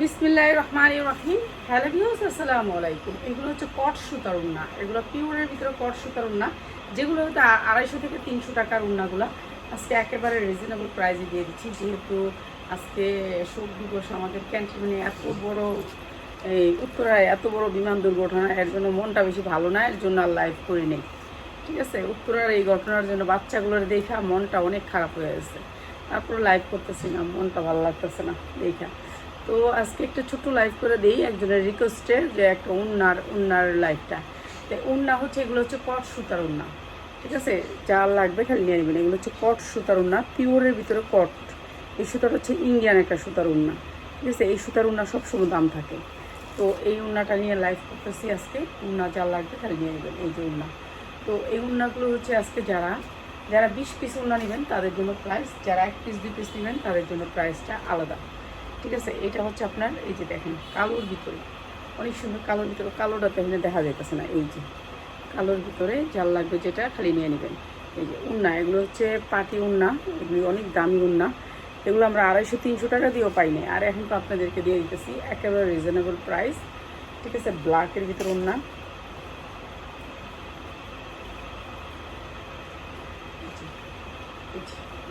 বিসমিল্লাহ রহমান রহিম। Hello views আসসালামু আলাইকুম। এগুলো হচ্ছে কট সুতার উন্না এগুলো পিওরের ভিতরে কট সুতার উন্না যেগুলো হয়তো আড়াইশো থেকে তিনশো টাকার উন্নাগুলো আজকে একেবারে রিজনেবল প্রাইসে দিয়ে দিচ্ছি। যেহেতু আজকে শোক দিবস, আমাদের ক্যান্টিনে এত বড় এই উত্তরায় এত বড় বিমান দুর্ঘটনা, এর জন্য মনটা বেশি ভালো না, এর জন্য আর লাইভ করে নেই। ঠিক আছে? উত্তরার এই ঘটনার জন্য বাচ্চাগুলোর দেখা মনটা অনেক খারাপ হয়ে গেছে। তারপর লাইভ করতেছি না, মনটা ভালো লাগতেছে না, দেখা। তো আজকে একটা ছোট্ট লাইভ করে দিই একজনের রিকোয়েস্টে যে একটা উন্নার উন্নার লাইভটা তো উন্না হচ্ছে, এগুলো হচ্ছে কট সুতার উন্না, ঠিক আছে? যা লাগবে খালি নিয়ে নেবেন। এগুলো হচ্ছে কট সুতার উন্না, পিওরের ভিতরে কট। এই সুতার হচ্ছে ইন্ডিয়ান একটা সুতার উন্না, ঠিক আছে? এই সুতার উন্না সবসময় দাম থাকে। তো এই উন্নাটা নিয়ে লাইভ করতেছি আজকে। উন্না যা লাগবে খালি নিয়ে নেবেন, এই যে উন্না। তো এই উন্নাগুলো হচ্ছে আজকে যারা যারা বিশ পিস উন্না নেবেন, তাদের জন্য প্রাইস যারা এক পিস দুই পিস নেবেন, তাদের জন্য প্রাইসটা আলাদা। ঠিক আছে, এটা হচ্ছে আপনার এই যে দেখেন, কালোর ভিতরে। অনেক সুন্দর কালোর ভিতরে, কালোটা তো এখানে দেখা যাইতেছে না, এই যে। কালোর ভিতরে জাল লাগবে যেটা খালি নিয়ে নেবেন। এই যে উন্না, এগুলো হচ্ছে পাটি উন্না, এগুলি অনেক দামি উন্না। এগুলো আমরা আড়াইশো, তিনশো টাকা দিয়েও পাই না আর এখন তো আপনাদেরকে দিয়ে দিতেছি, একেবারে রিজনেবল প্রাইস ঠিক আছে ব্ল্যাকের ভিতরে উন্না।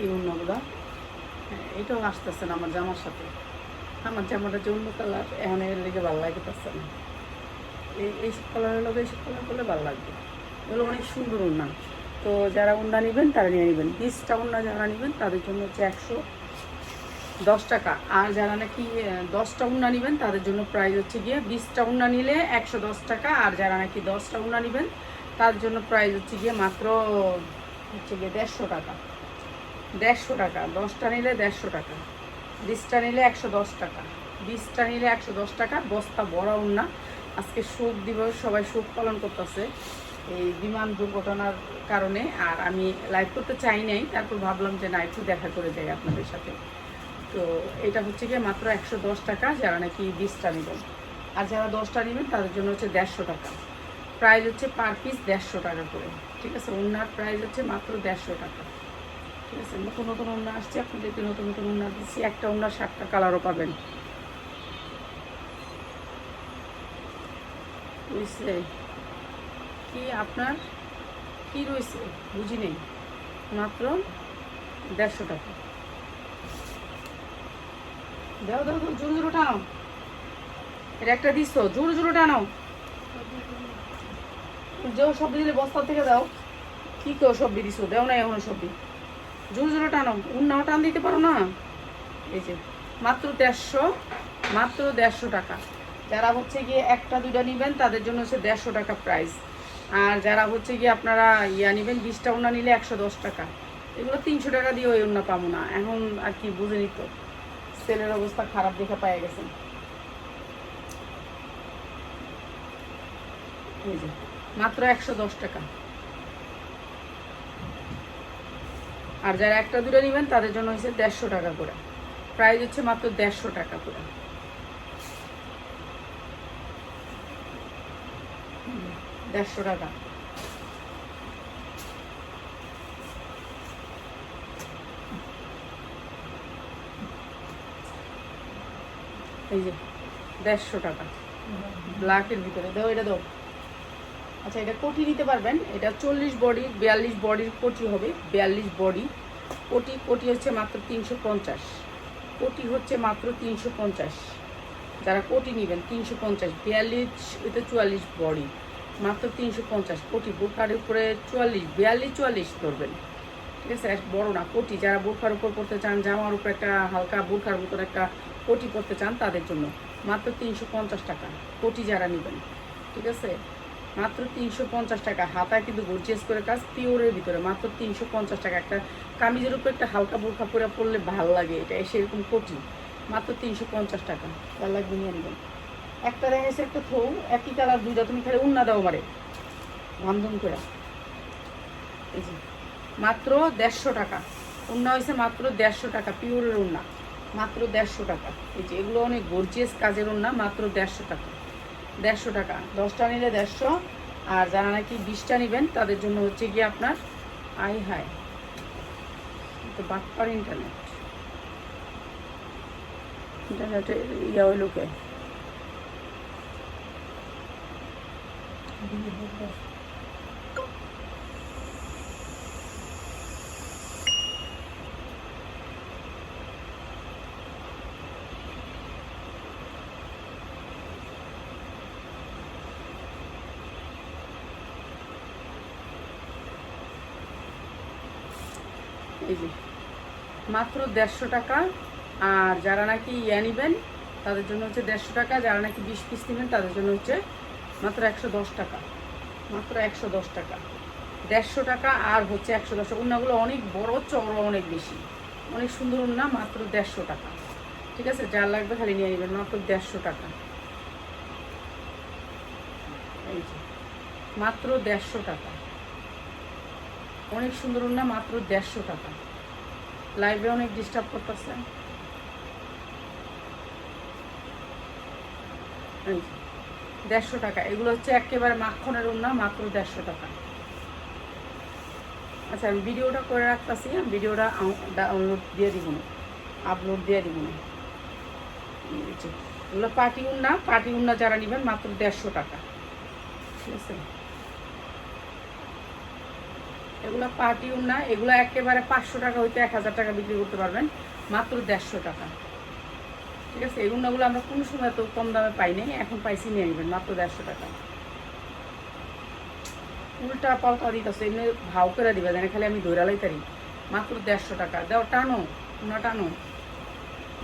এই উন্নাগুলো। হ্যাঁ এটাও আসতেছে না আমার জামার সাথে। আমার জামাটা যে অন্য কালার, এখন এর লেগে ভালো লাগতেছে না। এই এইসব কালারের লোক এইসব কালার করলে ভালো লাগবে। এগুলো অনেক সুন্দর উন্না। তো যারা উন্না নেবেন, তারা নিয়ে নেবেন। বিশটা উন্না যারা নেবেন, তাদের জন্য হচ্ছে একশো দশ টাকা। আর যারা নাকি দশটা উন্না নেবেন, তাদের জন্য প্রাইস হচ্ছে গিয়ে বিশটা উন্না নিলে একশো দশ টাকা। আর যারা নাকি দশটা উন্না নেবেন তার জন্য প্রাইস হচ্ছে গিয়ে মাত্র হচ্ছে গিয়ে দেড়শো টাকা। দেড়শো টাকা। দশটা নিলে দেড়শো টাকা। বিশটা নিলে একশো দশ টাকা। বিশটা নিলে একশো দশ টাকা, বস্তা বড় উন্না। আজকে শোক দিবস সবাই শোক পালন করতেছে। এই বিমান দুর্ঘটনার কারণে, আর আমি লাইভ করতে চাই নাই, তারপর ভাবলাম যে না, একটু দেখা করে যাই আপনাদের সাথে। তো এটা হচ্ছে গিয়ে মাত্র একশো দশ টাকা, যারা নাকি বিশটা নেবেন। আর যারা দশটা নেবেন, তাদের জন্য হচ্ছে দেড়শো টাকা। প্রাইস হচ্ছে পার পিস দেড়শো টাকা করে। ঠিক আছে? ওনার প্রাইস হচ্ছে মাত্র দেড়শো টাকা। ঠিক আছে, নতুন নতুন ওড়না আসছে আপনাদেরকে নতুন নতুন ওড়না দিচ্ছি, একটা ওড়না সাতটা কালারও পাবেন। বুঝছে কি আপনার? কি রয়েছে? বুঝি নেই। মাত্র দেড়শো টাকা। দাও দাও দাও, জোরে জোরে টানো এটা একটা দিস জোরে জোরে টানো যেও, সবজি দিলে বস্তা থেকে দাও। কি কেউ সবজি দিছো? দেও না এখনও সবজি। জোরে জোরে টানো। উন্নাও টান দিতে পারো না? এই যে, মাত্র দেড়শো মাত্র দেড়শো টাকা। যারা হচ্ছে গিয়ে একটা, দুইটা নেবেন, তাদের জন্য হচ্ছে দেড়শো টাকা প্রাইস আর যারা হচ্ছে গিয়ে আপনারা ইয়া নেবেন, বিশটা উন্না নিলে একশো দশ টাকা। এগুলো তিনশো টাকা দিয়ে ওই উন্না পাবো না। এখন আর কি বুঝে নিত। সেলের অবস্থা খারাপ দেখে পায়ে গেছেন। মাত্র একশো দশ টাকা। আর যারা একটা দুটো নেবেন, তাদের জন্য হচ্ছে দেড়শো টাকা করে। প্রাইস হচ্ছে মাত্র দেড়শো টাকা করে। দেড়শো টাকা। এই যে, দেড়শো টাকা। ব্ল্যাকের ভিতরে। দাও, এটা দাও। আচ্ছা এটা কোটি নিতে পারবেন। এটা চল্লিশ বডি, বিয়াল্লিশ বডির কোটি হবে, বিয়াল্লিশ বডি। কোটি কোটি হচ্ছে মাত্র তিনশো পঞ্চাশ। কোটি হচ্ছে মাত্র তিনশো পঞ্চাশ। যারা কোটি নেবেন, তিনশো পঞ্চাশ। বিয়াল্লিশ, এটা চুয়াল্লিশ বডি, মাত্র তিনশো পঞ্চাশ। কোটি, বোরখার উপরে চুয়াল্লিশ, বিয়াল্লিশ, চুয়াল্লিশ ধরবেন। ঠিক আছে? বড় না, কোটি। যারা বোরখার উপর পড়তে চান, জামার উপর একটা হালকা বোরখার ভিতরে একটা কোটি পড়তে চান, তাদের জন্য মাত্র তিনশো পঞ্চাশ টাকা। কোটি যারা নেবেন। ঠিক আছে? মাত্র তিনশো পঞ্চাশ টাকা। হাতায় কিন্তু গর্জিয়াস করে কাজ, পিওরের ভিতরে মাত্র তিনশো পঞ্চাশ টাকা। একটা কামিজের উপর একটা হালকা বোরখা পরে পরলে ভালো লাগে, এটা সেরকম কঠিন। মাত্র তিনশো পঞ্চাশ টাকা। ভালো লাগবে নিয়ে নেবেন। একটা দেখা গেছে একটা থৌ একই কালার, দুইটা তুমি খালি উন্না দাও মারে বান্ধন করে এই যে, মাত্র দেড়শো টাকা। উন্না হয়েছে মাত্র দেড়শো টাকা, পিওরের উন্না। মাত্র দেড়শো টাকা। এই যে, এগুলো অনেক গর্জিয়াস কাজের উন্না, মাত্র দেড়শো টাকা। দেড়শো টাকা। দশটা নিলে দেড়শো, আর যারা নাকি বিশটা নেবেন, তাদের জন্য হচ্ছে গিয়ে আপনার আই হাই। তো বাটপার ইন্টারনেট ইন্টারনেটে ইয়া ওই লোকে এই যে, মাত্র দেড়শো টাকা। আর যারা নাকি ইয়া নিবেন, তাদের জন্য হচ্ছে দেড়শো টাকা। যারা নাকি বিশ পিস নেবেন, তাদের জন্য হচ্ছে মাত্র একশো দশ টাকা। মাত্র একশো দশ টাকা। দেড়শো টাকা আর হচ্ছে একশো দশ উন্নাগুলো অনেক বড় চড়া অনেক বেশি। অনেক সুন্দর উন্না, মাত্র দেড়শো টাকা। ঠিক আছে? যার লাগবে খালি নিয়ে নেবেন, মাত্র দেড়শো টাকা। এই যে, মাত্র দেড়শো টাকা। অনেক সুন্দর না, মাত্র দেড়শো টাকা। লাইভে অনেক ডিস্টার্ব করতেছে। দেড়শো টাকা। এগুলো হচ্ছে একেবারে মাখনের উন্না মাত্র দেড়শো টাকা। আচ্ছা আমি ভিডিওটা করে রাখতেছি। আমি ভিডিওটা ডাউনলোড দিয়ে দিব না। আপলোড দিয়ে দিব না। এগুলো পাটি উন্না পাটি উন্না যারা নেবেন, মাত্র দেড়শো টাকা। ঠিক আছে? এগুলো পার্টি উন্না এগুলো একেবারে পাঁচশো টাকা হইতে এক হাজার টাকা বিক্রি করতে পারবেন, মাত্র দেড়শো টাকা। ঠিক আছে? এই উন্নাগুলো আমরা কোনো সময় তো কম দামে পাই নাই, এখন পাইছি নিয়ে নেবেন মাত্র দেড়শো টাকা। উল্টা পাল্টা দিতেছে এমনি ভাও করে দিবে জানে খালি আমি ধৈরালাই তারি মাত্র দেড়শো টাকা। দেও, টানো উন্না টানো,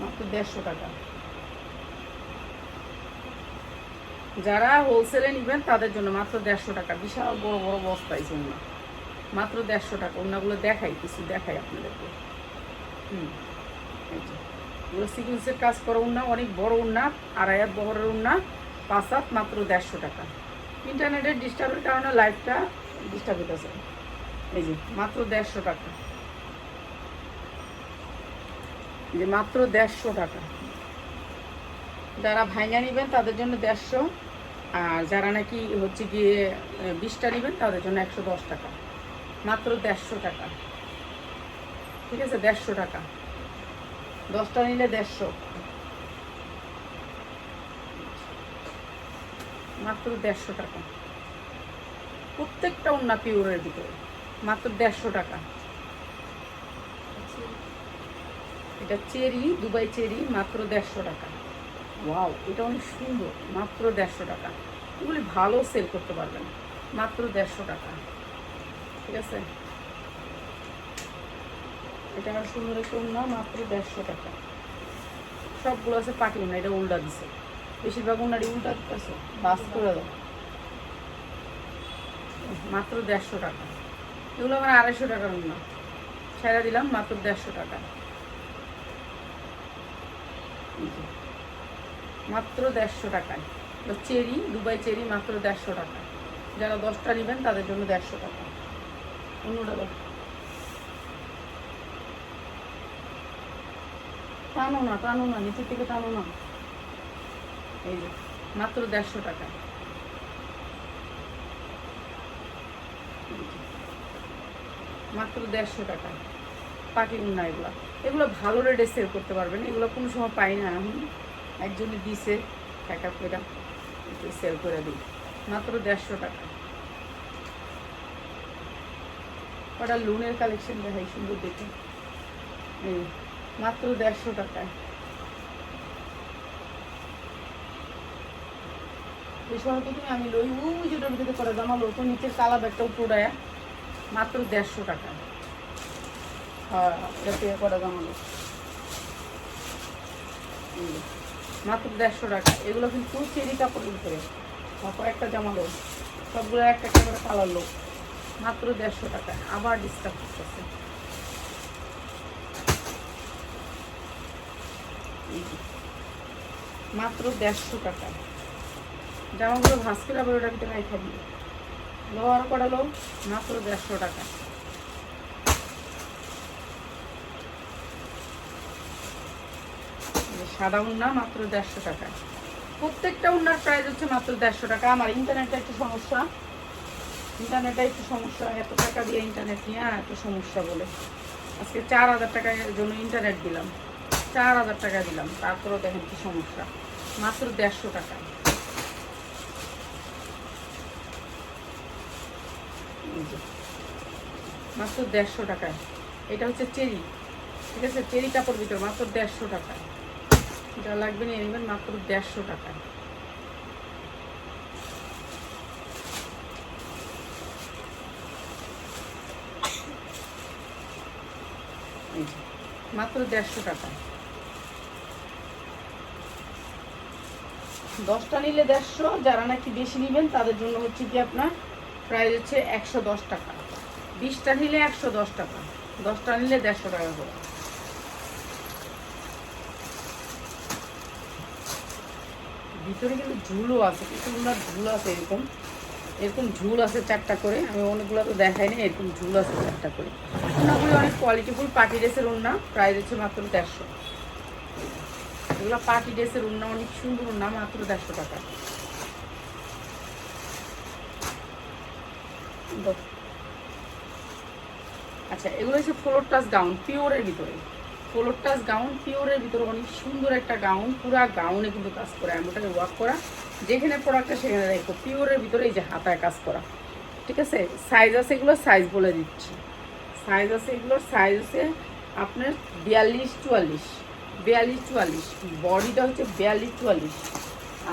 মাত্র দেড়শো টাকা। যারা হোলসেলে নেবেন, তাদের জন্য মাত্র দেড়শো টাকা। বিশাল বড় বড় বস্তা এই জন্য মাত্র দেড়শো টাকা। ওনাগুলো দেখাই কিছু দেখাই আপনাদেরকে। হুম এগুলো সিকুয়েন্সের কাজ করা উন্না অনেক বড় উন্না আড়াই হাত বহরের উন্না পাঁচ হাত মাত্র দেড়শো টাকা। ইন্টারনেটের ডিস্টার্বের কারণে লাইফটা ডিস্টার্ব হইতেছে এই যে, মাত্র দেড়শো টাকা। যে, মাত্র দেড়শো টাকা। যারা ভাইঙা নেবেন, তাদের জন্য দেড়শো। আর যারা নাকি হচ্ছে গিয়ে বিশটা নেবেন, তাদের জন্য একশো দশ টাকা। মাত্র দেড়শো টাকা। ঠিক আছে, দেড়শো টাকা। দশটা নিলে দেড়শো। মাত্র দেড়শো টাকা। প্রত্যেকটা উন্না পিওরের ভিতরে। মাত্র দেড়শো টাকা। এটা চেরি, দুবাই চেরি, মাত্র দেড়শো টাকা। ওয়াও, এটা অনেক সুন্দর। মাত্র দেড়শো টাকা। এগুলি ভালো সেল করতে পারবেন। মাত্র দেড়শো টাকা। ঠিক আছে? এটা আমার সুন্দর একটা উন্না, মাত্র দেড়শো টাকা। সবগুলো আছে পাটি উন্না, এটা উল্টা দিছে। বেশিরভাগ উন্নারই উল্টা দিতেছে। বাস করে দাও। মাত্র দেড়শো টাকা। এগুলো আমার আড়াইশো টাকার উন্না। ছেড়ে দিলাম, মাত্র দেড়শো টাকা। মাত্র দেড়শো টাকায়। চেরি, দুবাই চেরি মাত্র দেড়শো টাকা। যারা দশটা নেবেন, তাদের জন্য দেড়শো টাকা। অন্যটা দাও। টানো না টানো না নিচের থেকে টানো না এই যে মাত্র দেড়শো টাকা মাত্র দেড়শো টাকা পাটি উন্না এগুলো এগুলো ভালো রেটে সেল করতে পারবেন এগুলো কোনো সময় পাই না আমি একজনে দিছে টাকা করে সেল করে দিই মাত্র দেড়শো টাকা ওটা লোনের কালেকশন দেখাই, সুন্দর দেখে এই মাত্র দেড়শো টাকায়। এই তুমি আমি লই, ওই যেটার ভিতরে করে জামালো তো নিচের কালা ব্যাগটা উপরে মাত্র দেড়শো টাকা হ্যাঁ এটা পে করে জামালো মাত্র দেড়শো টাকা এগুলো কিন্তু চেরি কাপড়ের ভিতরে একটা জামালো সবগুলো একটা একটা করে কালার লোক মাত্র দেড়শো টাকা। আবার ডিসকাউন্ট করতেছে। মাত্র দেড়শো টাকা। জামাগুলো ভাস করে আবার ওটার ভিতরে রেখে দিই লো আর কটা মাত্র দেড়শো টাকা। সাদা উন্না, মাত্র দেড়শো টাকা। প্রত্যেকটা উন্নার প্রাইস হচ্ছে মাত্র দেড়শো টাকা। আমার ইন্টারনেটে একটু সমস্যা। ইন্টারনেটে একটু সমস্যা, এত টাকা দিয়ে ইন্টারনেট নিয়ে একটু সমস্যা বলে। আজকে চার হাজার টাকার জন্য ইন্টারনেট দিলাম, চার হাজার টাকা দিলাম, তারপরেও দেখেন কি সমস্যা, মাত্র দেড়শো টাকা। মাত্র দেড়শো টাকায়। এটা হচ্ছে চেরি, ঠিক আছে? চেরি কাপড় ভিতর মাত্র দেড়শো টাকায়। এটা লাগবে নিয়ে নেবেন মাত্র দেড়শো টাকায়। মাত্র দেড়শো টাকা। দশটা নিলে দেড়শো, যারা নাকি বেশি নেবেন, তাদের জন্য হচ্ছে কি আপনার প্রাইস হচ্ছে একশো দশ টাকা। বিশটা নিলে একশো দশ টাকা, দশটা নিলে দেড়শো টাকা করে। ভিতরে কিন্তু ঝুলও আছে উনার ঝুল আছে এরকম। এরকম ঝুল আছে চারটা করে। আমি অনেকগুলো তো দেখাইনি, এরকম ঝুল আছে চারটা করে। ওনাগুলি অনেক কোয়ালিটিফুল পার্টি ড্রেসের ওনা প্রাইস হচ্ছে মাত্র দেড়শো। এগুলো পার্টি ড্রেসের ওনা অনেক সুন্দর ওনা মাত্র দেড়শো টাকা। আচ্ছা এগুলো হচ্ছে ফ্লোর টাচ গাউন পিওরের ভিতরে। ফ্লোর টাচ গাউন পিওরের ভিতরে অনেক সুন্দর একটা গাউন পুরা গাউনে কিন্তু কাজ করা এমনটাকে ওয়ার্ক করা। যেখানে প্রোডাক্টটা সেখানে রেখো পিওরের ভিতরে এই যে হাতায় কাজ করা। ঠিক আছে? সাইজ আছে এগুলো সাইজ বলে দিচ্ছি। সাইজ আছে এগুলোর সাইজ আছে আপনার বিয়াল্লিশ, চুয়াল্লিশ। বিয়াল্লিশ, চুয়াল্লিশ। বডিটা হচ্ছে বিয়াল্লিশ, চুয়াল্লিশ।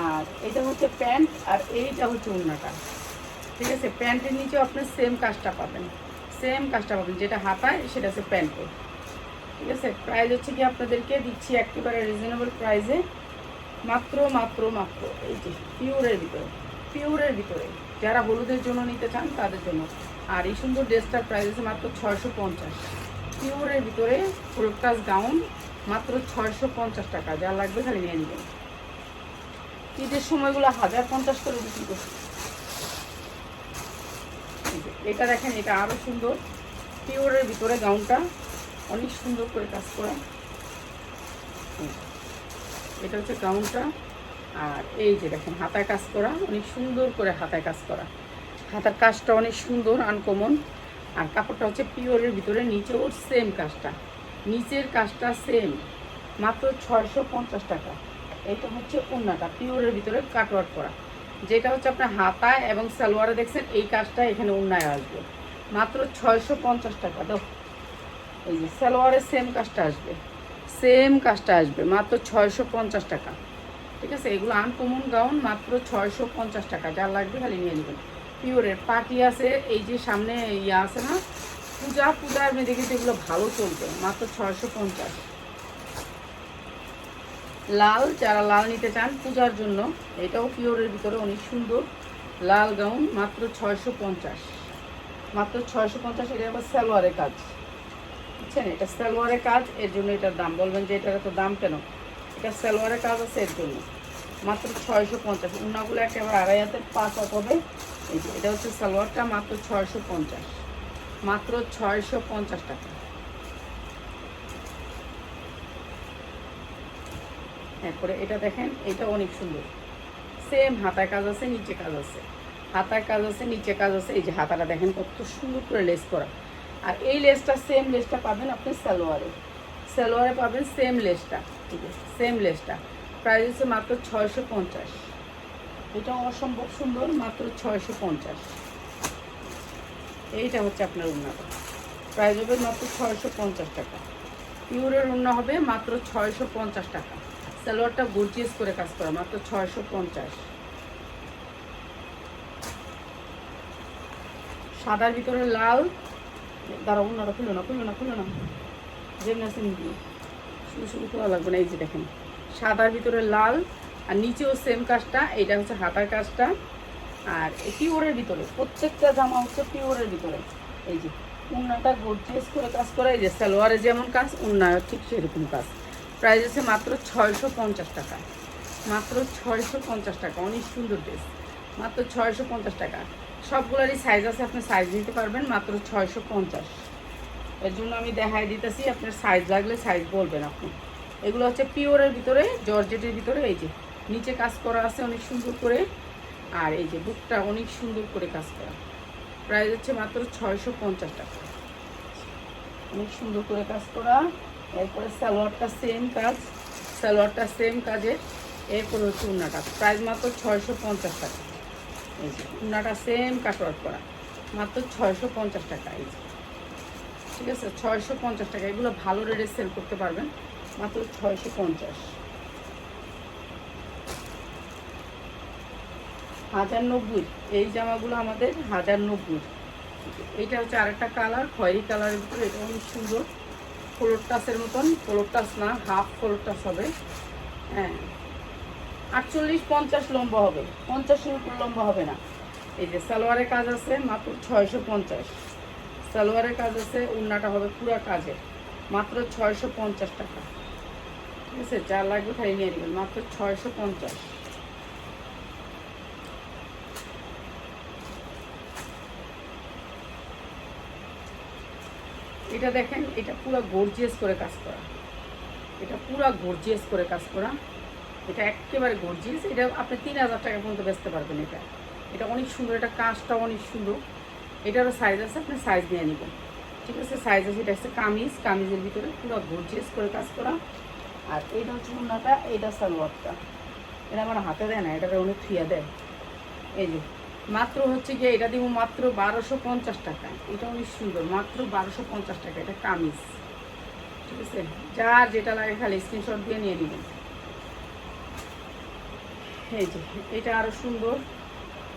আর এটা হচ্ছে প্যান্ট আর এইটা হচ্ছে উন্নাটা ঠিক আছে? প্যান্টের নিচেও আপনি সেম কাজটা পাবেন। সেম কাজটা পাবেন। যেটা হাতায়, সেটা হচ্ছে প্যান্টে ঠিক আছে? প্রাইস হচ্ছে কি আপনাদেরকে দিচ্ছি একেবারে রিজনেবল প্রাইসে মাত্র মাত্র মাত্র। এই যে পিওরের ভিতরে পিওরের ভিতরে। যারা হলুদের জন্য নিতে চান, তাদের জন্য। আর এই সুন্দর ড্রেসটার প্রাইস আছে মাত্র ছয়শো পঞ্চাশ। পিওরের ভিতরে ফুল টাচ গাউন মাত্র ছয়শো পঞ্চাশ টাকা। যা লাগবে খালি নিয়ে নেবেন। ঈদের সময়গুলো হাজার পঞ্চাশ করে বিক্রি করছে। এটা দেখেন, এটা আরও সুন্দর। পিওরের ভিতরে গাউনটা অনেক সুন্দর করে কাজ করা। এটা হচ্ছে গাউনটা। আর এই যে দেখেন, হাতায় কাজ করা, অনেক সুন্দর করে হাতায় কাজ করা। হাতার কাজটা অনেক সুন্দর আনকমন আর কাপড়টা হচ্ছে পিওরের ভিতরে, নিচেও সেম কাজটা। নিচের কাজটা সেম মাত্র ছয়শো পঞ্চাশ টাকা। এটা হচ্ছে ওন্নাটা, পিওরের ভিতরে কাটওয়ার্ক করা। যেটা হচ্ছে আপনার হাতায় এবং সালোয়ারে দেখছেন, এই কাজটা এখানে উন্নায় আসবে। মাত্র ছয়শো পঞ্চাশ টাকা। দাও এই যে সালোয়ারের সেম কাজটা আসবে। সেম কাজটা আসবে, মাত্র ছয়শো পঞ্চাশ টাকা। ঠিক আছে? এগুলো আনকমন গাউন মাত্র ছয়শো পঞ্চাশ টাকা। যা লাগবে খালি নিয়ে নেবেন। পিওরের পার্টি আছে, এই যে সামনে ইয়ে আছে না? পূজা পূজা আপনি দেখেছি এগুলো ভালো চলবে, মাত্র ছয়শো পঞ্চাশ। লাল, যারা লাল নিতে চান পূজার জন্য, এটাও পিওরের ভিতরে অনেক সুন্দর। লাল গাউন মাত্র ছয়শো পঞ্চাশ। মাত্র ছয়শো পঞ্চাশ, এটা আবার সালোয়ারের কাজ। বুঝছেন? এটা সালোয়ারের কাজ, এর জন্য এটার দাম। বলবেন যে এটার এত দাম কেন? এটা সালোয়ারের কাজ আছে এর জন্য। মাত্র ছয়শো পঞ্চাশ। উন্নাগুলো একেবারে আড়াই হাতের পাঁচ হাত হবে। এটা হচ্ছে সালোয়ারটা, মাত্র ছয়শো পঞ্চাশ। মাত্র ছয়শো পঞ্চাশ টাকা। এরপরে এটা দেখেন, এটা অনেক সুন্দর। সেম হাতায় কাজ আছে, নিচে কাজ আছে। হাতায় কাজ আছে, নিচে কাজ আছে। এই যে হাতাটা দেখেন, কত সুন্দর করে লেস করা। আর এই লেসটা সেম লেসটা পাবেন আপনি সালোয়ারে। সালোয়ারে পাবেন সেম লেসটা ঠিক আছে? সেম লেসটা প্রাইস হচ্ছে মাত্র ছয়শো পঞ্চাশ। এটা অসম্ভব সুন্দর, মাত্র ছয়শো পঞ্চাশ। এইটা হচ্ছে আপনার উন্নাটা প্রাইস হবে মাত্র ছয়শো পঞ্চাশ টাকা। পিওরের উন্না হবে মাত্র ছয়শো পঞ্চাশ টাকা। সালোয়ারটা গর্জিয়াস করে কাজ করা, মাত্র ছয়শো পঞ্চাশ। সাদার ভিতরে লাল দাঁড়া উন্নাটা খুলো না খুলো না খুলো না। যেমন আছে নিবি। শুধু শুধু খোলা লাগবে না, এই যে দেখেন। সাদার ভিতরে লাল, আর নিচেও সেম কাজটা এটা হচ্ছে হাতার কাজটা। আর পিওরের ভিতরে, প্রত্যেকটা জামা হচ্ছে পিওরের ভিতরে। এই যে উন্নাটা গর্জিয়াস করে কাজ করে, এই যে সালোয়ারে যেমন কাজ উন্নায় ঠিক সেরকম কাজ। প্রাইস আছে মাত্র ছয়শো পঞ্চাশ টাকা। মাত্র ছয়শো পঞ্চাশ টাকা, অনেক সুন্দর ড্রেস মাত্র ছয়শো পঞ্চাশ টাকা। সবগুলোরই সাইজ আছে, আপনি সাইজ নিতে পারবেন মাত্র ছয়শো পঞ্চাশ। এর জন্য আমি দেখাই দিতেছি, আপনার সাইজ লাগলে সাইজ বলবেন আপনি। এগুলো হচ্ছে পিওরের ভিতরে জর্জেটের ভিতরে, এই যে নিচে কাজ করা আছে অনেক সুন্দর করে। আর এই যে বুকটা অনেক সুন্দর করে কাজ করা। প্রাইস হচ্ছে মাত্র ছয়শো পঞ্চাশ টাকা। অনেক সুন্দর করে কাজ করা। এরপরে সালোয়ারটা সেম কাজ, সালোয়ারটা সেম কাজে এরপরে হচ্ছে উন্নাটা প্রাইস মাত্র ছয়শো পঞ্চাশ টাকা। এই সেম কাটওয়ার্ক করা মাত্র ছয়শো পঞ্চাশ টাকা, এই ঠিক আছে? ছয়শো পঞ্চাশ টাকা। এগুলো ভালো রেটে সেল করতে পারবেন। মাত্র ছয়শো পঞ্চাশ। হাজার নব্বই। এই জামাগুলো আমাদের হাজার নব্বই। এইটা হচ্ছে আরেকটা কালার খয়েরি কালারের ভিতরে। এটা অনেক সুন্দর। ফ্লোর টাসের মতন। ফ্লোর টাস না হাফ ফ্লোর টাস হবে। হ্যাঁ। আটচল্লিশ, পঞ্চাশ লম্বা হবে। পঞ্চাশের উপর লম্বা হবে না। এই যে সালোয়ারের কাজ আছে মাত্র ছয়শো পঞ্চাশ। সালোয়ারের কাজ আছে, উন্নাটা হবে পুরো কাজে মাত্র ছয়শো পঞ্চাশ টাকা। ঠিক আছে, যা লাগবে খাই নিয়ে নেবেন। মাত্র ছয়শো পঞ্চাশ। এটা দেখেন, এটা পুরো গর্জিয়াস করে কাজ করা। এটা পুরো গর্জিয়াস করে কাজ করা। এটা একেবারে গর্জিয়াস এটা আপনি তিন হাজার টাকা পর্যন্ত বেচতে পারবেন এটা। এটা অনেক সুন্দর, এটা কাজটা অনেক সুন্দর। এটারও সাইজ আছে, আপনি সাইজ নিয়ে নেবেন। ঠিক আছে সাইজ আছে, এটা হচ্ছে কামিজ। কামিজের ভিতরে পুরো গর্জিয়াস করে কাজ করা। আর এইটা হচ্ছে উন্নাটা এইটা সালোয়ারটা। এটা আমার হাতে দেয় না এটা অনেক থুয়া দেয়। এই যে, মাত্র হচ্ছে গিয়ে এটা দিব মাত্র বারোশো পঞ্চাশ টাকা। এটা অনেক সুন্দর, মাত্র বারোশো পঞ্চাশ টাকা, এটা কামিজ। ঠিক আছে, যার যেটা লাগে খালি স্ক্রিনশট দিয়ে নিয়ে নেবেন। এই যে, এটা আরও সুন্দর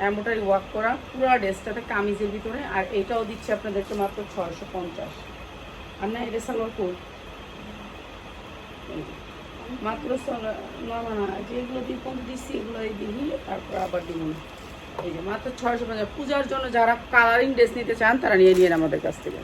এমোটারি ওয়ার্ক করা, পুরো ড্রেসটাতে কামিজের ভিতরে, আর এটাও দিচ্ছে আপনাদেরকে মাত্র ছয়শো পঞ্চাশ। আর না, এটা সালোয়ার কোট। মাত্র না না যেগুলো দিয়ে পর্যন্ত দিচ্ছি এগুলো দিই তারপর আবার দিব না। এই যে, মাত্র ছয়শো পঞ্চাশ। পূজার জন্য যারা কালারিং ড্রেস নিতে চান, তারা নিয়ে নিন আমাদের কাছ থেকে।